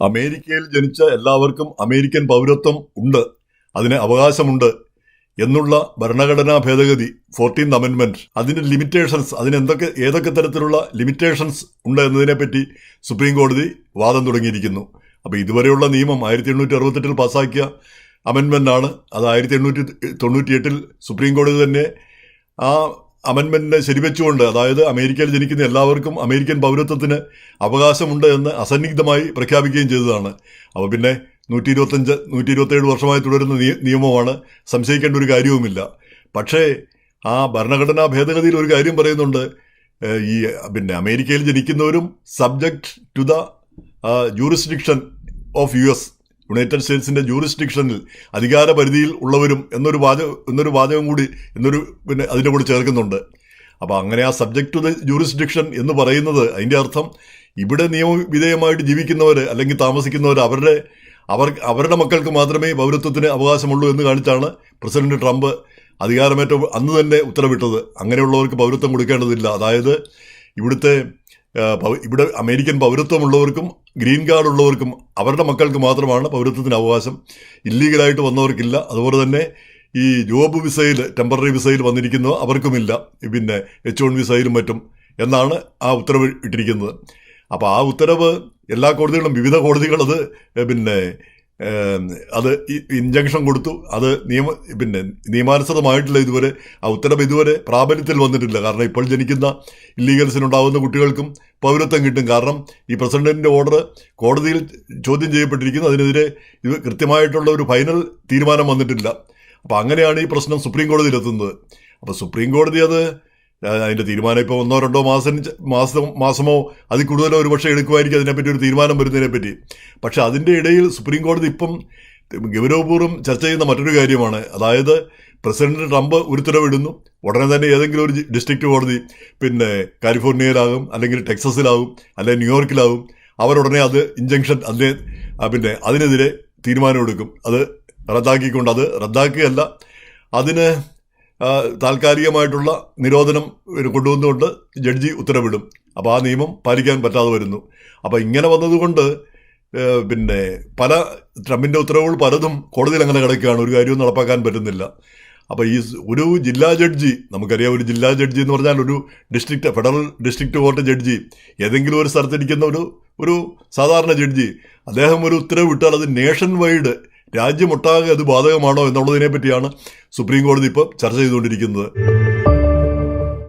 അമേരിക്കയിൽ ജനിച്ച എല്ലാവർക്കും അമേരിക്കൻ പൗരത്വം ഉണ്ട്. അതിന് അവകാശമുണ്ട് എന്നുള്ള ഭരണഘടനാ ഭേദഗതി ഫോർട്ടീൻ അമെൻമെന്റ് അതിന്റെ ലിമിറ്റേഷൻസ് അതിന് എന്തൊക്കെ ഏതൊക്കെ തരത്തിലുള്ള ലിമിറ്റേഷൻസ് ഉണ്ട് എന്നതിനെപ്പറ്റി സുപ്രീം കോടതി വാദം തുടങ്ങിയിരിക്കുന്നു. അപ്പോൾ ഇതുവരെയുള്ള നിയമം ആയിരത്തി എണ്ണൂറ്റി അറുപത്തെട്ടിൽ പാസ്സാക്കിയ ആണ്. അത് ആയിരത്തി എണ്ണൂറ്റി തൊണ്ണൂറ്റിയെട്ടിൽ സുപ്രീം കോടതി തന്നെ ആ അമെൻമെന്റിനെ ശരിവെച്ചുകൊണ്ട് അതായത് അമേരിക്കയിൽ ജനിക്കുന്ന എല്ലാവർക്കും അമേരിക്കൻ പൗരത്വത്തിന് അവകാശമുണ്ട് എന്ന് അസന്നിഗ്ധമായി പ്രഖ്യാപിക്കുകയും ചെയ്തതാണ്. അപ്പോൾ പിന്നെ നൂറ്റി ഇരുപത്തഞ്ച് നൂറ്റി ഇരുപത്തേഴ് വർഷമായി തുടരുന്ന നിയ- നിയമമാണ്. സംശയിക്കേണ്ട ഒരു കാര്യവുമില്ല. പക്ഷേ ആ ഭരണഘടനാ ഭേദഗതിയിൽ ഒരു കാര്യം പറയുന്നുണ്ട്. ഈ പിന്നെ അമേരിക്കയിൽ ജനിക്കുന്നവരും subject to the jurisdiction of U S. United സ്റ്റേറ്റ്സിന്റെ ജൂറിസ്ഡിക്ഷനിൽ അധികാര പരിധിയിൽ ഉള്ളവരും എന്നൊരു വാചകം എന്നൊരു വാചകം കൂടി എന്നൊരു പിന്നെ അതിന്റെ കൂടെ ചേർക്കുന്നുണ്ട്. അപ്പോൾ അങ്ങനെ ആ സബ്ജക്ട് ടു ദ ജൂറിസ്ഡിക്ഷൻ എന്ന് പറയുന്നത് അതിന്റെ അർത്ഥം ഇവിടെ നിയമവിധേയമായിട്ട് ജീവിക്കുന്നവർ അല്ലെങ്കിൽ താമസിക്കുന്നവർ അവരുടെ അവർ അവരുടെ മക്കൾക്ക് മാത്രമേ പൗരത്വത്തിന് അവകാശമുള്ളൂ എന്ന് കാണിച്ചാണ് പ്രസിഡന്റ് ട്രംപ് അധികാരമേറ്റ അന്ന് തന്നെ ഉത്തരവിട്ടത്. അങ്ങനെയുള്ളവർക്ക് പൗരത്വം കൊടുക്കേണ്ടതില്ല. അതായത് ഇവിടുത്തെ ഇവിടെ അമേരിക്കൻ പൗരത്വമുള്ളവർക്കും ഗ്രീൻ കാർഡ് ഉള്ളവർക്കും അവരുടെ മക്കൾക്ക് മാത്രമാണ് പൗരത്വത്തിന് അവകാശം. ഇല്ലീഗലായിട്ട് വന്നവർക്കില്ല. അതുപോലെ തന്നെ ഈ ജോബ് വിസയിൽ ടെമ്പററി വിസയിൽ വന്നിരിക്കുന്ന. അവർക്കുമില്ല. പിന്നെ എച്ച് വൺ വിസയിലും മറ്റും എന്നാണ് ആ ഉത്തരവ് ഇട്ടിരിക്കുന്നത്. അപ്പോൾ ആ ഉത്തരവ് എല്ലാ കോടതികളും വിവിധ കോടതികളത് പിന്നെ അത് ഇഞ്ചക്ഷൻ കൊടുത്തു. അത് നിയമ പിന്നെ നിയമാനുസൃതമായിട്ടുള്ള ഇതുവരെ ആ ഉത്തരവ് ഇതുവരെ പ്രാബല്യത്തിൽ വന്നിട്ടില്ല. കാരണം ഇപ്പോൾ ജനിക്കുന്ന ഇല്ലീഗൽസിനുണ്ടാകുന്ന കുട്ടികൾക്കും പൗരത്വം കിട്ടും. കാരണം ഈ പ്രസിഡന്റിന്റെ ഓർഡർ കോടതിയിൽ ചോദ്യം ചെയ്യപ്പെട്ടിരിക്കുന്നു. അതിനെതിരെ ഇത് കൃത്യമായിട്ടുള്ള ഒരു ഫൈനൽ തീരുമാനം വന്നിട്ടില്ല. അപ്പോൾ അങ്ങനെയാണ് ഈ പ്രശ്നം സുപ്രീം കോടതിയിലെത്തുന്നത് അപ്പോൾ സുപ്രീം കോടതി അത് അതിന്റെ തീരുമാനം ഇപ്പോൾ ഒന്നോ രണ്ടോ മാസം മാസം മാസമോ അതിൽ കൂടുതലോ ഒരു പക്ഷേ എടുക്കുമായിരിക്കും അതിനെപ്പറ്റി ഒരു തീരുമാനം വരുന്നതിനെ പറ്റി പക്ഷെ അതിന്റെ ഇടയിൽ സുപ്രീം കോടതി ഇപ്പം ഗൗരവപൂർവം ചർച്ച ചെയ്യുന്ന മറ്റൊരു കാര്യമാണ്. അതായത് പ്രസിഡന്റ് ട്രംപ് ഉത്തരവിടുന്നു. ഉടനെ തന്നെ ഏതെങ്കിലും ഒരു ഡിസ്ട്രിക്ട് കോടതി പിന്നെ കാലിഫോർണിയയിലാകും അല്ലെങ്കിൽ ടെക്സസിലാകും അല്ലെങ്കിൽ ന്യൂയോർക്കിലാകും അവരുടനെ അത് ഇഞ്ചക്ഷൻ അതിനെ പിന്നെ അതിനെതിരെ തീരുമാനമെടുക്കും അത് റദ്ദാക്കിക്കൊണ്ട് അത് റദ്ദാക്കുകയല്ല. അതിന് താൽക്കാലികമായിട്ടുള്ള നിരോധനം കൊണ്ടുവന്നുകൊണ്ട് ജഡ്ജി ഉത്തരവിടും. അപ്പോൾ ആ നിയമം പാലിക്കാൻ പറ്റാതെ വരുന്നു. അപ്പോൾ ഇങ്ങനെ വന്നതുകൊണ്ട് പിന്നെ പല ട്രംപിന്റെ ഉത്തരവുകൾ പലതും കോടതിയിൽ അങ്ങനെ കിടക്കുകയാണ്. ഒരു കാര്യവും നടപ്പാക്കാൻ പറ്റുന്നില്ല. അപ്പോൾ ഈ ഒരു ജില്ലാ ജഡ്ജി നമുക്കറിയാം ഒരു ജില്ലാ ജഡ്ജി എന്ന് പറഞ്ഞാൽ ഒരു district federal district court judge ഏതെങ്കിലും ഒരു സ്ഥലത്തിരിക്കുന്ന ഒരു ഒരു സാധാരണ ജഡ്ജി അദ്ദേഹം ഒരു ഉത്തരവ് വിട്ടാൽ അത് നേഷൻ വൈഡ് രാജ്യമൊട്ടാകെ അത് ബാധകമാണോ എന്നുള്ളതിനെ പറ്റിയാണ് സുപ്രീം കോടതി ഇപ്പോൾ ചർച്ച ചെയ്തുകൊണ്ടിരിക്കുന്നത്.